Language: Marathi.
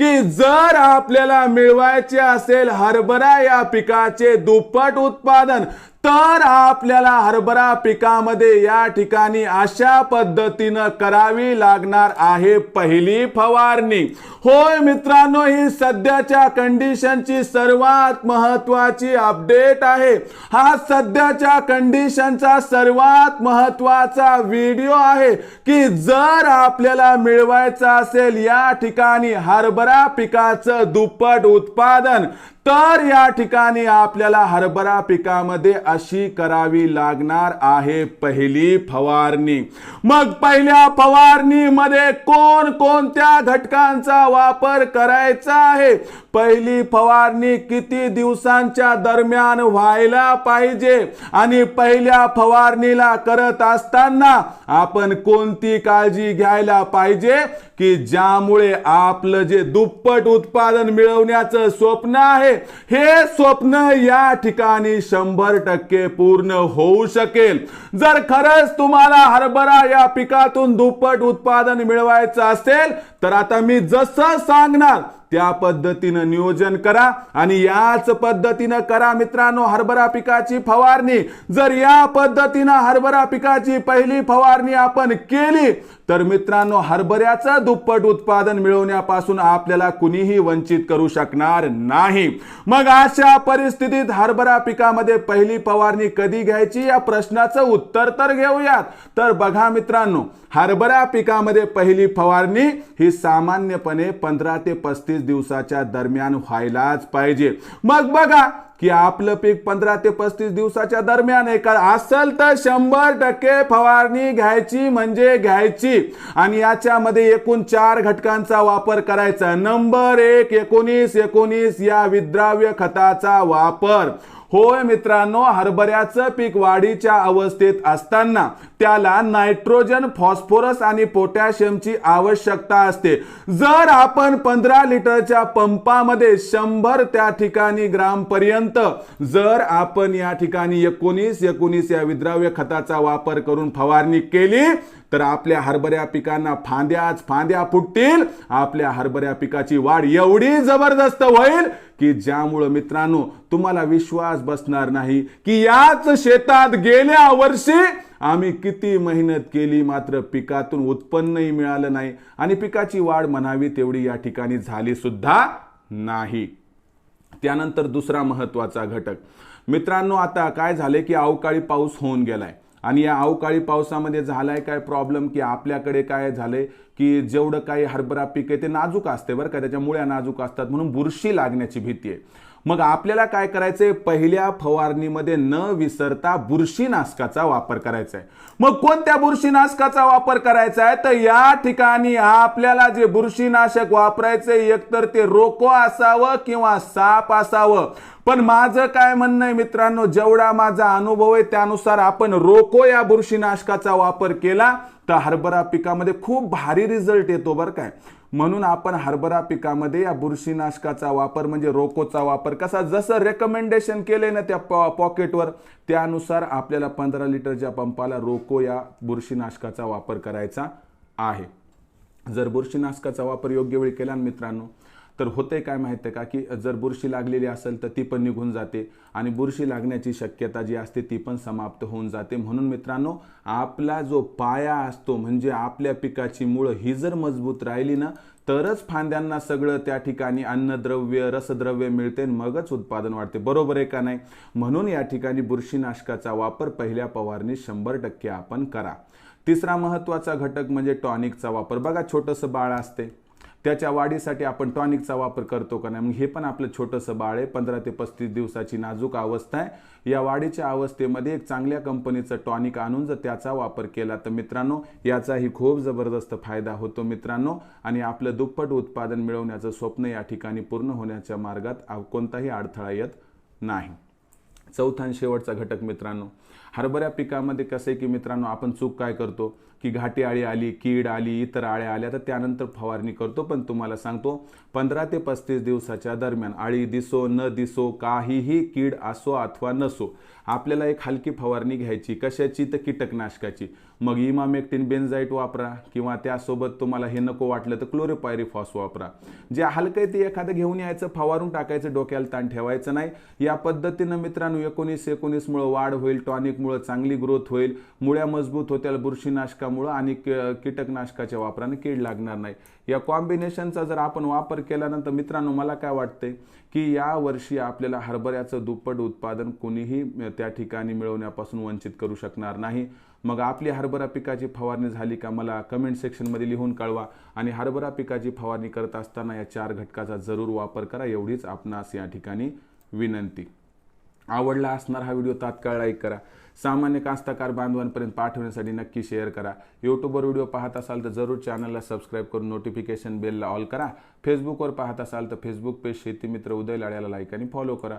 की जर आपल्याला मिळवायचे असेल हरभरा या पिकाचे दुप्पट उत्पादन तर आपल्याला हरभरा पिकामध्ये या ठिकाणी अशा पद्धतीनं करावी लागणार आहे पहिली फवारणी. होय मित्रांनो ही सध्याच्या कंडिशनची सर्वात महत्वाची अपडेट आहे. हा सध्याच्या कंडिशनचा सर्वात महत्त्वाचा व्हिडिओ आहे की जर आपल्याला मिळवायचा असेल या ठिकाणी हरभरा पिकाचं दुप्पट उत्पादन तर या ठिकाणी आपल्याला हरभरा पिकामध्ये अशी करावी लागणार आहे पहिली फवारणी. मग पहिल्या फवारणीमध्ये कोण कोणत्या घटकांचा वापर करायचा आहे? पहिली फवारणी किती दिवसांच्या दरम्यान व्हायला पाहिजे? आणि पहिल्या फवारणीला करत असताना आपण कोणती काळजी घ्यायला पाहिजे? की ज्यामुळे आपलं जे दुप्पट उत्पादन मिळवण्याचं स्वप्न आहे हे स्वप्न या ठिकाणी शंभर टक्के पूर्ण होऊ शकेल. जर खरंच तुम्हाला हरभरा या पिकातून दुप्पट उत्पादन मिळवायचं असेल तर आता मी जसं सांगणार त्या पद्धतीनं नियोजन करा आणि याच पद्धतीनं करा मित्रांनो हरभरा पिकाची फवारणी. जर या पद्धतीनं हरभरा पिकाची पहिली फवारणी आपण केली तर मित्रांनो हरभऱ्याचं दुप्पट उत्पादन मिळवण्यापासून आपल्याला कुणीही वंचित करू शकणार नाही. मग अशा परिस्थितीत हरभरा पिकामध्ये पहिली फवारणी कधी घ्यायची? या प्रश्नाचं उत्तर तर घेऊयात. तर बघा मित्रांनो हरभरा पिकामध्ये पहिली फवारणी ही सामान्यपणे पंधरा ते पस्तीस दिवसाच्या दरम्यान व्हायलाच पाहिजे. मग बघा की आपलं पीक पंधरा ते पस्तीस दिवसाच्या दरम्यान आहे का असेल तर शंभर टक्के फवारणी घ्यायची म्हणजे घ्यायची. आणि याच्यामध्ये एकूण चार घटकांचा वापर करायचा. नंबर एक एकोणीस एकोणीस या विद्राव्य खताचा वापर. होय मित्रांनो हरभऱ्याचं पीक वाढीच्या अवस्थेत असताना त्याला नायट्रोजन फॉस्फोरस आणि पोटॅशियमची आवश्यकता असते. जर आपण पंधरा लिटरच्या पंपामध्ये शंभर त्या ठिकाणी ग्रामपर्यंत पर्यंत जर आपण या ठिकाणी एकोणीस एकोणीस या विद्राव्य खताचा वापर करून फवारणी केली तर आपल्या हरभऱ्या पिकांना फांद्याच फांद्या फुटतील. आपल्या हरभऱ्या पिकाची वाढ एवढी जबरदस्त होईल की ज्यामुळं मित्रांनो तुम्हाला विश्वास बसणार नाही की याच शेतात गेल्या वर्षी आम्ही किती मेहनत केली मात्र पिकातून उत्पन्नही मिळालं नाही. आणि पिकाची वाढ म्हणावी तेवढी या ठिकाणी झाली सुद्धा नाही. त्यानंतर दुसरा महत्त्वाचा घटक. मित्रांनो आता काय झाले की अवकाळी पाऊस होऊन गेलाय. आणि या अवकाळी पावसामध्ये झालाय काय प्रॉब्लेम की आपल्याकडे काय झालंय? की जेवढं काही हरभरा पीक आहे ते नाजूक असते बरं का. त्याच्या मुळ्या नाजूक असतात म्हणून बुरशी लागण्याची भीती आहे. मग आपल्याला काय करायचंय? पहिल्या फवारणीमध्ये न विसरता बुरशीनाशकाचा वापर करायचा आहे मग कोणत्या बुरशीनाशकाचा वापर करायचा आहे? तर या ठिकाणी आपल्याला जे बुरशीनाशक वापरायचे एकतर ते रोको असावं किंवा साप असावं. पण माझं काय म्हणणं आहे मित्रांनो जेवढा माझा अनुभव आहे त्यानुसार आपण रोको या बुरशीनाशकाचा वापर केला तर हरभरा पिकामध्ये खूप भारी रिझल्ट येतो बरं काय म्हणून आपण हरभरा पिकामध्ये या बुरशीनाशकाचा वापर म्हणजे रोकोचा वापर कसा जसं रेकमेंडेशन केले ना त्या पॉकेटवर त्यानुसार आपल्याला पंधरा लिटरच्या पंपाला रोको या बुरशीनाशकाचा वापर करायचा आहे. जर बुरशीनाशकाचा वापर योग्य वेळी केला ना मित्रांनो तर होते काय माहीत आहे का? की जर बुरशी लागलेली असेल तर ती पण निघून जाते आणि बुरशी लागण्याची शक्यता जी असते ती पण समाप्त होऊन जाते. म्हणून मित्रांनो आपला जो पाया असतो म्हणजे आपल्या पिकाची मुळं ही जर मजबूत राहिली ना तरच फांद्यांना सगळं त्या ठिकाणी अन्नद्रव्य रसद्रव्य मिळते आणि मगच उत्पादन वाढते. बरोबर आहे का नाही? म्हणून या ठिकाणी बुरशीनाशकाचा वापर पहिल्या पवारणी शंभर टक्के आपण करा. तिसरा महत्त्वाचा घटक म्हणजे टॉनिकचा वापर. बघा छोटंसं बाळ असते. त्याच्या वाढीसाठी आपण टॉनिकचा वापर करतो का नाही? मग हे पण आपलं छोटंसं बाळ आहे. पंधरा ते पस्तीस दिवसाची नाजूक अवस्था आहे. या वाढीच्या अवस्थेमध्ये एक चांगल्या कंपनीचं टॉनिक आणून जर त्याचा वापर केला तर मित्रांनो याचाही खूप जबरदस्त फायदा होतो मित्रांनो. आणि आपलं दुप्पट उत्पादन मिळवण्याचं स्वप्न या ठिकाणी पूर्ण होण्याच्या मार्गात कोणताही अडथळा येत नाही. चौथा आणि शेवटचा घटक मित्रांनो. हरभऱ्या पिकामध्ये कसं आहे की मित्रांनो आपण चूक काय करतो? की घाटी आळी आली कीड आली इतर आळ्या आल्या तर त्यानंतर फवारणी करतो. पण तुम्हाला सांगतो पंधरा ते पस्तीस दिवसाच्या दरम्यान आळी दिसो न दिसो काहीही कीड असो अथवा नसो आपल्याला एक हलकी फवारणी घ्यायची. कशाची? तर कीटकनाशकाची. मग इमामेक्टिन बेन्झाईट वापरा किंवा त्यासोबत तुम्हाला हे नको वाटलं तर क्लोरोपायरीफॉस वापरा. जे हलकं आहे ते एखादं घेऊन यायचं फवारून टाकायचं डोक्याला ताण ठेवायचं नाही. या पद्धतीनं मित्रांनो एकोणीस एकोणीसमुळं वाढ होईल टॉनिकमुळं चांगली ग्रोथ होईल मुळ्या मजबूत होत्या बुरशीनाशकामुळं आणि कीटकनाशकाच्या वापराने कीड लागणार नाही. या कॉम्बिनेशनचा जर आपण वापर केल्यानंतर मित्रांनो मला काय वाटते की या वर्षी आपल्याला हरभऱ्याचं दुप्पट उत्पादन कोणीही त्या ठिकाणी मिळवण्यापासून वंचित करू शकणार नाही. मग आपली हरभरा पिकाची फवारणी झाली का मला कमेंट सेक्शनमध्ये लिहून कळवा. आणि हरभरा पिकाची फवारणी करत असताना या चार घटकाचा जरूर वापर करा एवढीच आपणास या ठिकाणी विनंती. आवडला असणार हा व्हिडिओ तात्काळ लाईक करा. सामान्य कास्तकार बांधवांपर्यंत पाठवण्यासाठी नक्की शेअर करा. यूट्यूबवर व्हिडिओ पाहत असाल तर जरूर चॅनलला सबस्क्राईब करून नोटिफिकेशन बेलला ऑल करा. फेसबुकवर पाहत असाल तर फेसबुक पेज शेतीमित्र उदय लाड्याला लाईक आणि फॉलो करा.